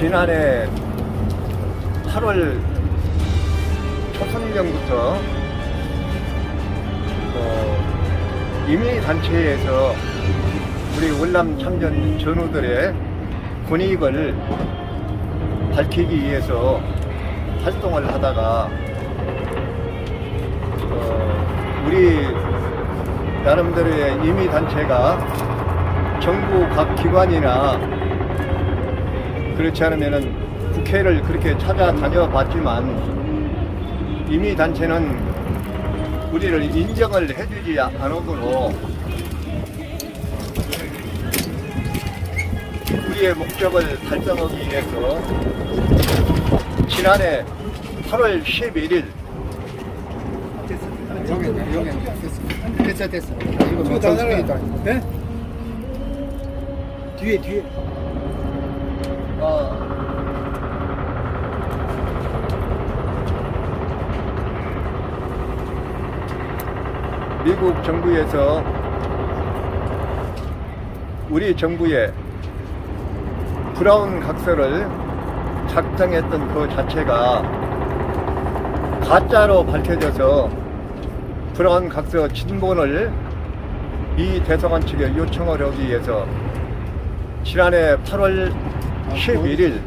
지난해 8월 초순경부터 어, 임의단체에서 우리 월남 참전 전우들의 권익을 밝히기 위해서 활동을 하다가 어, 우리 나름대로의 임의단체가 정부 각 기관이나 그렇지 않으면은 국회를 그렇게 찾아다녀 봤지만 임의단체는 우리를 인정을 해주지 않으므로 우리의 목적을 달성하기 위해서 지난해 8월 11일 여기 여기 됐어 됐어 됐어 이거 뭐다 정수기 달라. 있다 네? 뒤에 뒤에 어, 미국 정부에서 우리 정부에 브라운 각서를 작성했던 그 자체가 가짜로 밝혀져서 브라운 각서 진본을 이 대사관 측에 요청을 하기 위해서 지난해 8월 11일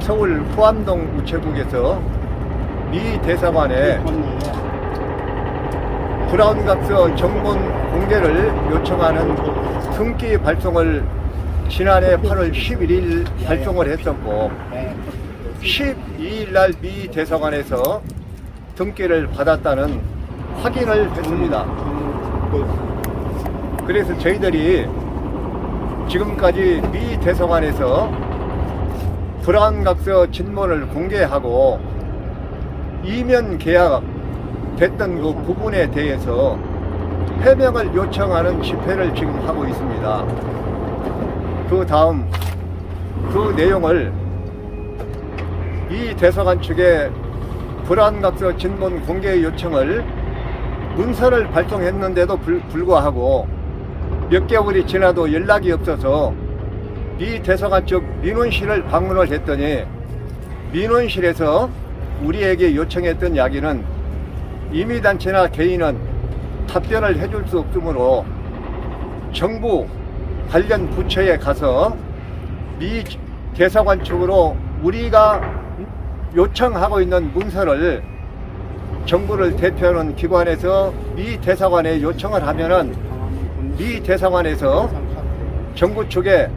서울 후암동 우체국에서 미 대사관에 브라운 각서 정본 공개를 요청하는 등기 발송을 지난해 8월 11일 발송을 했었고 12일 날 미 대사관에서 등기를 받았다는 확인을 했습니다. 그래서 저희들이 지금까지 미 대사관에서 브라운 각서 진본을 공개하고 이면 계약 됐던 그 부분에 대해서 해명을 요청하는 집회를 지금 하고 있습니다. 그 다음 그 내용을 이 대사관 측에 브라운 각서 진본 공개 요청을 문서를 발송했는데도 불, 불구하고 몇 개월이 지나도 연락이 없어서 이 대사관 쪽 민원실을 방문을 했더니 민원실에서 우리에게 요청했던 이야기는 임의단체나 개인은 답변을 해줄 수 없으므로 정부 관련 부처에 가서 미 대사관 측으로 우리가 요청하고 있는 문서를 정부를 대표하는 기관에서 미 대사관에 요청을 하면은 미 대사관에서 정부 측에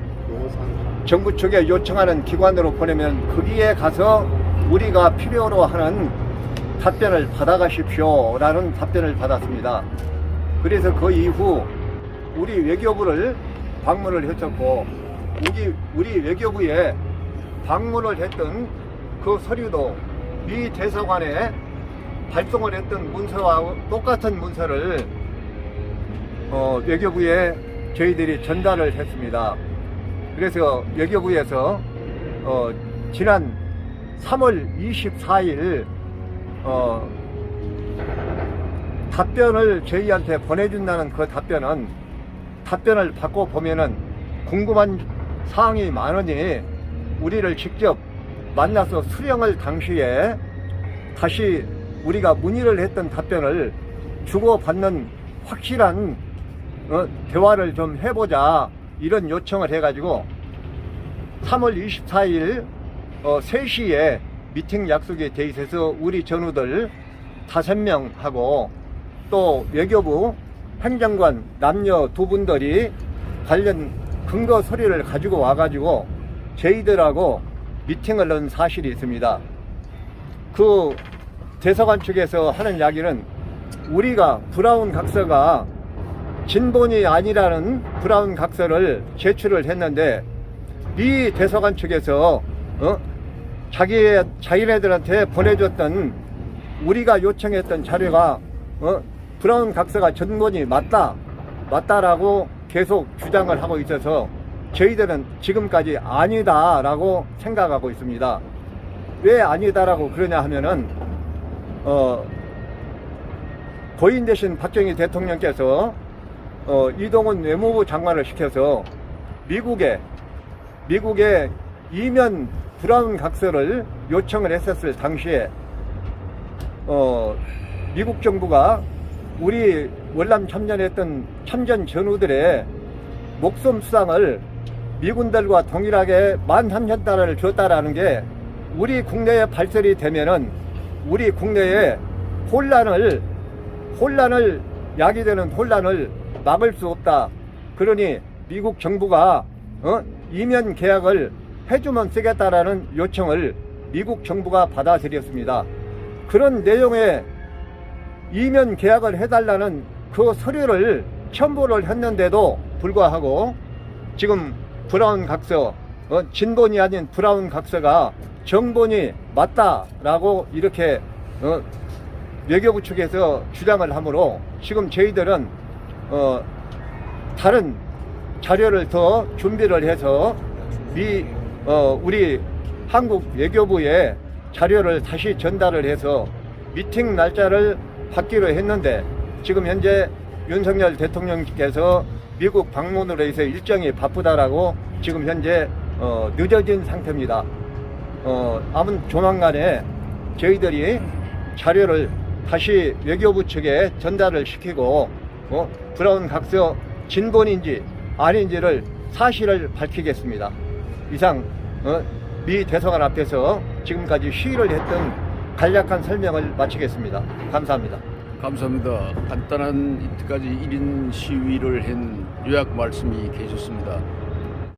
정부 측에 요청하는 기관으로 보내면 거기에 가서 우리가 필요로 하는 답변을 받아가십시오 라는 답변을 받았습니다. 그래서 그 이후 우리 외교부를 방문을 했었고 우리, 우리 외교부에 방문을 했던 그 서류도 미 대사관에 발송을 했던 문서와 똑같은 문서를 어, 외교부에 저희들이 전달을 했습니다. 그래서 외교부에서 어, 지난 3월 24일 어, 답변을 저희한테 보내준다는 그 답변은 답변을 받고 보면은 궁금한 사항이 많으니 우리를 직접 만나서 수령을 당시에 다시 우리가 문의를 했던 답변을 주고받는 확실한 어, 대화를 좀 해보자 이런 요청을 해가지고 3월 24일 어, 3시에 미팅 약속이 돼 있어서 우리 전우들 다섯 명하고 또 외교부 행정관 남녀 두 분들이 관련 근거 서류를 가지고 와가지고 저희들하고 미팅을 한 사실이 있습니다. 그 대사관 측에서 하는 이야기는 우리가 브라운 각서가 진본이 아니라는 브라운 각서를 제출을 했는데 미 대사관 측에서 어? 자기 자기네들한테 보내줬던 우리가 요청했던 자료가 어? 브라운 각서가 전본이 맞다 맞다라고 계속 주장을 하고 있어서 저희들은 지금까지 아니다라고 생각하고 있습니다. 왜 아니다라고 그러냐 하면은 어 고인 대신 박정희 대통령께서 어 이동훈 외무부 장관을 시켜서 미국에 미국에 이면 브라운 각서를 요청을 했었을 당시에 어, 미국 정부가 우리 월남 참전했던 참전 전우들의 목숨 수당을 미군들과 동일하게 13,000달러를 줬다라는 게 우리 국내에 발설이 되면은 우리 국내에 혼란을 혼란을 야기되는 혼란을 막을 수 없다. 그러니 미국 정부가 어? 이면 계약을 해주면 쓰겠다라는 요청을 미국 정부가 받아들였습니다. 그런 내용의 이면 계약을 해달라는 그 서류를 첨부를 했는데도 불구하고 지금 브라운 각서, 어, 진본이 아닌 브라운 각서가 정본이 맞다라고 이렇게 어, 외교부 측에서 주장을 하므로 지금 저희들은 어, 다른 자료를 더 준비를 해서 미 어, 우리 한국 외교부에 자료를 다시 전달을 해서 미팅 날짜를 받기로 했는데 지금 현재 윤석열 대통령께서 미국 방문으로 해서 일정이 바쁘다라고 지금 현재 어, 늦어진 상태입니다. 어, 아무 조만간에 저희들이 자료를 다시 외교부 측에 전달을 시키고 어, 브라운 각서 진본인지 아닌지를 사실을 밝히겠습니다. 이상 어, 미 대사관 앞에서 지금까지 시위를 했던 간략한 설명을 마치겠습니다. 감사합니다. 감사합니다. 간단한 이때까지 1인 시위를 한 요약 말씀이 계셨습니다.